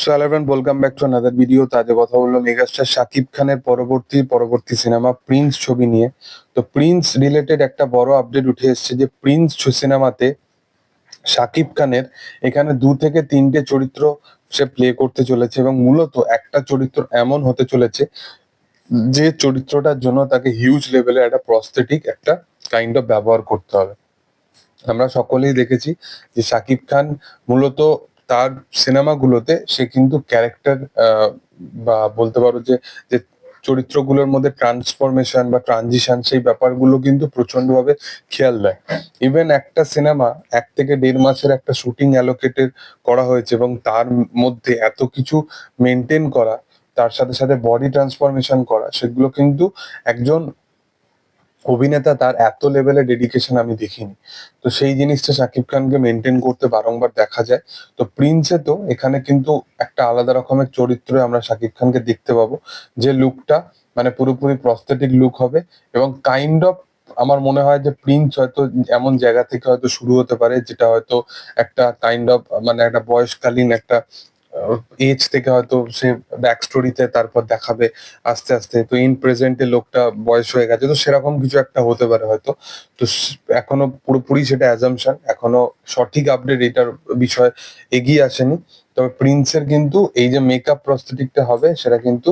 So eleven welcome back to another video তাজে কথা বলল megastar Shakib খানের পরবর্তী পরবর্তী সিনেমা প্রিন্স ছবি নিয়ে। তো প্রিন্স রিলেটেড একটা বড় আপডেট উঠে যে প্রিন্স সিনেমাতে শাকিব খানের এখানে দু থেকে তিনটে চরিত্র সে প্লে করতে চলেছে এবং মূলত একটা চরিত্র এমন হতে চলেছে যে চরিত্রটার জন্য তাকে হিউজ লেভেলে একটা প্রস্থেটিক একটা কাইন্ড অফ ব্যবহার করতে হবে। আমরা সকলেই দেখেছি যে শাকিব খান মূলত তার সিনেমাগুলোতে সে কিন্তু ক্যারেক্টার বা বলতে পারো যে যে চরিত্রগুলোর মধ্যে ট্রান্সফরমেশন বা ট্রানজিশন সেই ব্যাপারগুলো কিন্তু প্রচন্ডভাবে খেয়াল দেয়। ইভেন একটা সিনেমা এক থেকে দেড় মাসের একটা শুটিং অ্যালোকেটেড করা হয়েছে এবং তার মধ্যে এত কিছু মেনটেন করা, তার সাথে সাথে বডি ট্রান্সফরমেশন করা, সেগুলো কিন্তু একজন অভিনেতা তার এত লেভেলের ডেডিকেশন আমি দেখিনি। তো সেই জিনিসটা শাকিব খানকে মেনটেন করতে বারংবার দেখা যায়। তো প্রিন্সে তো এখানে কিন্তু একটা আলাদা রকমের চরিত্রে আমরা শাকিব খানকে দেখতে পাবো। যে লুকটা মানে পুরোপুরি প্রস্থেটিক লুক হবে এবং কাইন্ড অফ আমার মনে হয় যে প্রিন্স হয়তো এমন জায়গা থেকে হয়তো শুরু হতে পারে, যেটা হয়তো একটা কাইন্ড অফ মানে একটা বয়সকালীন একটা এজ থেকে হয়তো সে ব্যাক স্টোরিতে তারপর দেখাবে আস্তে আস্তে। তো ইন প্রেজেন্টে লোকটা বয়স হয়ে গেছে। তো সেরকম কিছু একটা হতে পারে হয়তো। তো এখনও পুরোপুরি সেটা অ্যাজামশন এখনও সঠিক আপডেট এটার বিষয় এগিয়ে আসেনি। তবে প্রিন্সের কিন্তু এই যে মেকআপ প্রস্থেটিকটা হবে, সেটা কিন্তু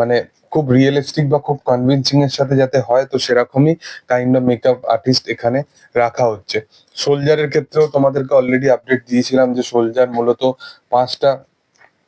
মানে খুব রিয়েলিস্টিক বা খুব কনভিনসিং এর সাথে যাতে হয়, তো সেরকমই কাইন্ড অফ মেকআপ আর্টিস্ট এখানে রাখা হচ্ছে। সোলজারের ক্ষেত্রেও তোমাদেরকে অলরেডি আপডেট দিয়েছিলাম যে সোলজার মূলত পাঁচটা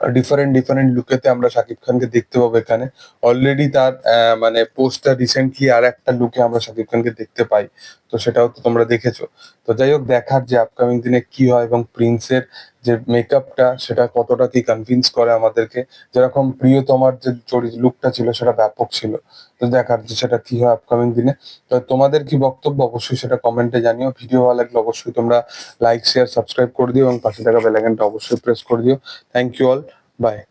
ডিফারেন্ট ডিফারেন্ট লুকেতে আমরা শাকিব খানকে দেখতে পাবো এখানে। অলরেডি তার মানে পোস্টটা রিসেন্টলি আর একটা লুকে আমরা শাকিব খানকে দেখতে পাই। তো সেটাও তো তোমরা দেখেছ। তো যাই হোক, দেখার যে আপকামিং দিনে কি হয় এবং প্রিন্সের যে মেকআপটা সেটা কতটা কি কনভিন্স করে আমাদেরকে? যেরকম প্রিয়তমার যে লুকটা ছিল, সেটা ব্যাপক ছিল। তো দেখার যে সেটা কি হয় আপকামিং দিনে। তো তোমাদের কি বক্তব্য? অবশ্যই সেটা কমেন্টে জানিও। ভিডিও ভালো লাগলে অবশ্যই তোমরা লাইক শেয়ার সাবস্ক্রাইব করে দিও এবং পাশে থাকা বেলাইকনটা অবশ্যই প্রেস করে দিও। Thank you all Bye.